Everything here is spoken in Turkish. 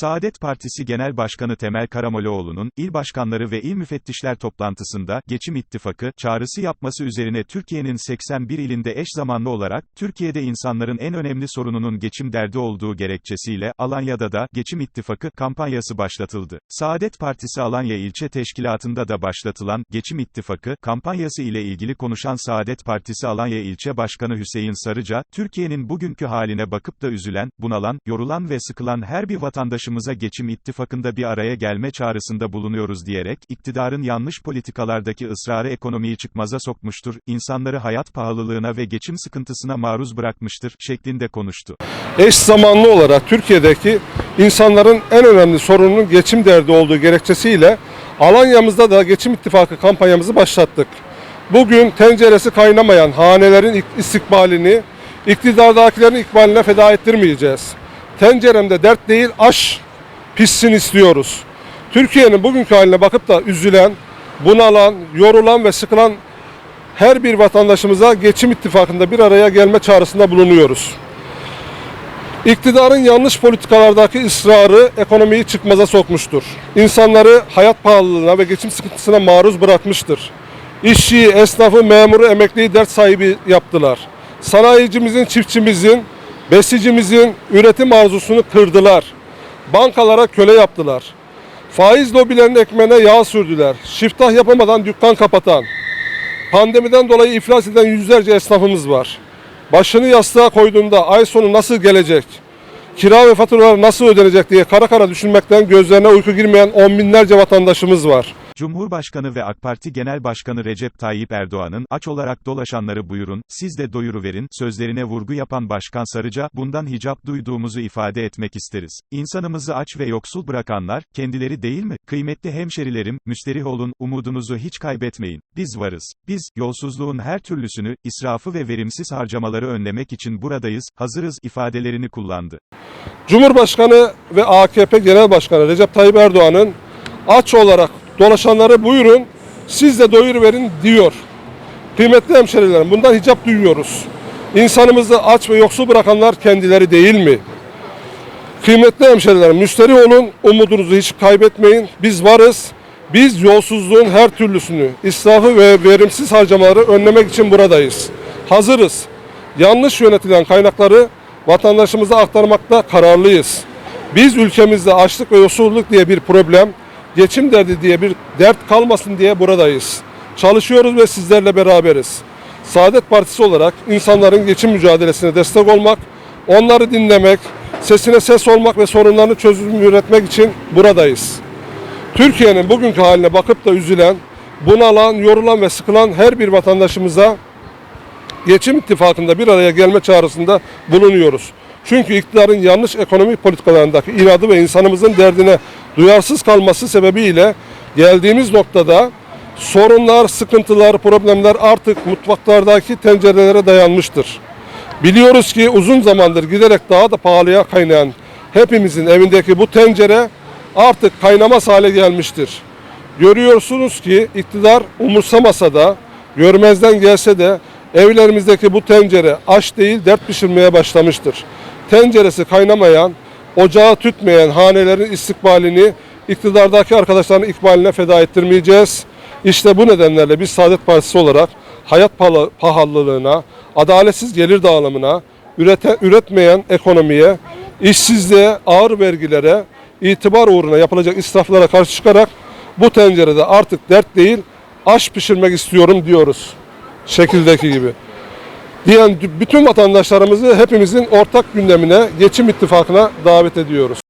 Saadet Partisi Genel Başkanı Temel Karamollaoğlu'nun, il başkanları ve il müfettişler toplantısında, Geçim İttifakı, çağrısı yapması üzerine Türkiye'nin 81 ilinde eş zamanlı olarak, Türkiye'de insanların en önemli sorununun geçim derdi olduğu gerekçesiyle, Alanya'da da, Geçim İttifakı, kampanyası başlatıldı. Saadet Partisi Alanya İlçe Teşkilatı'nda da başlatılan, Geçim İttifakı, kampanyası ile ilgili konuşan Saadet Partisi Alanya İlçe Başkanı Hüseyin Sarıca, Türkiye'nin bugünkü haline bakıp da üzülen, bunalan, yorulan ve sıkılan her bir vatandaşımıza geçim ittifakında bir araya gelme çağrısında bulunuyoruz diyerek, iktidarın yanlış politikalardaki ısrarı ekonomiyi çıkmaza sokmuştur, insanları hayat pahalılığına ve geçim sıkıntısına maruz bırakmıştır, şeklinde konuştu. eş zamanlı olarak Türkiye'deki insanların en önemli sorununun geçim derdi olduğu gerekçesiyle Alanya'mızda da Geçim İttifakı kampanyamızı başlattık. Bugün tenceresi kaynamayan hanelerin ik- istikbalini iktidardakilerin ikbaline feda ettirmeyeceğiz. Tenceremde dert değil aş pişsin istiyoruz. Türkiye'nin bugünkü haline bakıp da üzülen, bunalan, yorulan ve sıkılan her bir vatandaşımıza Geçim İttifakı'nda bir araya gelme çağrısında bulunuyoruz. İktidarın yanlış politikalardaki ısrarı ekonomiyi çıkmaza sokmuştur. İnsanları hayat pahalılığına ve geçim sıkıntısına maruz bırakmıştır. İşçiyi, esnafı, memuru, emekliyi dert sahibi yaptılar. Sanayicimizin, çiftçimizin, besicimizin üretim arzusunu kırdılar. Bankalara köle yaptılar. Faiz lobilerinin ekmeğine yağ sürdüler. Şiftah yapamadan dükkan kapatan, Pandemiden dolayı iflas eden yüzlerce esnafımız var. Başını yastığa koyduğunda ay sonu nasıl gelecek, kira ve faturalar nasıl ödenecek diye kara kara düşünmekten gözlerine uyku girmeyen on binlerce vatandaşımız var. Cumhurbaşkanı ve AK Parti Genel Başkanı Recep Tayyip Erdoğan'ın, aç olarak dolaşanları buyurun, siz de doyuruverin, sözlerine vurgu yapan Başkan Sarıca, bundan hicap duyduğumuzu ifade etmek isteriz. İnsanımızı aç ve yoksul bırakanlar, kendileri değil mi? Kıymetli hemşerilerim, müsterih olun, umudunuzu hiç kaybetmeyin. Biz varız. Biz, yolsuzluğun her türlüsünü, israfı ve verimsiz harcamaları önlemek için buradayız, hazırız ifadelerini kullandı. Cumhurbaşkanı ve AKP Genel Başkanı Recep Tayyip Erdoğan'ın aç olarak dolaşanları buyurun siz de doyuruverin diyor. Kıymetli hemşerilerim bundan hicap duyuyoruz. İnsanımızı aç ve yoksul bırakanlar kendileri değil mi? Kıymetli hemşerilerim müsterih olun, umudunuzu hiç kaybetmeyin. Biz varız. Biz yolsuzluğun her türlüsünü, israfı ve verimsiz harcamaları önlemek için buradayız. Hazırız. Yanlış yönetilen kaynakları vatandaşımıza aktarmakta kararlıyız. Biz ülkemizde açlık ve yoksulluk diye bir problem, geçim derdi diye bir dert kalmasın diye buradayız. Çalışıyoruz ve sizlerle beraberiz. Saadet Partisi olarak insanların geçim mücadelesine destek olmak, onları dinlemek, sesine ses olmak ve sorunlarını çözüm üretmek için buradayız. Türkiye'nin bugünkü haline bakıp da üzülen, bunalan, yorulan ve sıkılan her bir vatandaşımıza Geçim İttifakı'nda bir araya gelme çağrısında bulunuyoruz. Çünkü iktidarın yanlış ekonomi politikalarındaki inadı ve insanımızın derdine duyarsız kalması sebebiyle geldiğimiz noktada sorunlar, sıkıntılar, problemler artık mutfaklardaki tencerelere dayanmıştır. Biliyoruz ki uzun zamandır giderek daha da pahalıya kaynayan hepimizin evindeki bu tencere artık kaynamaz hale gelmiştir. Görüyorsunuz ki iktidar umursamasa da, görmezden gelse de evlerimizdeki bu tencere aş değil dert pişirmeye başlamıştır. Tenceresi kaynamayan, ocağı tütmeyen hanelerin istikbalini iktidardaki arkadaşların ikbaline feda ettirmeyeceğiz. İşte bu nedenlerle biz Saadet Partisi olarak hayat pahalı- pahalılığına, adaletsiz gelir dağılımına, ürete, üretmeyen ekonomiye, işsizliğe, ağır vergilere, itibar uğruna yapılacak israflara karşı çıkarak bu tencerede artık dert değil, aş pişirmek istiyorum diyoruz. Şekildeki gibi. Diyen bütün vatandaşlarımızı hepimizin ortak gündemine, geçim ittifakına davet ediyoruz.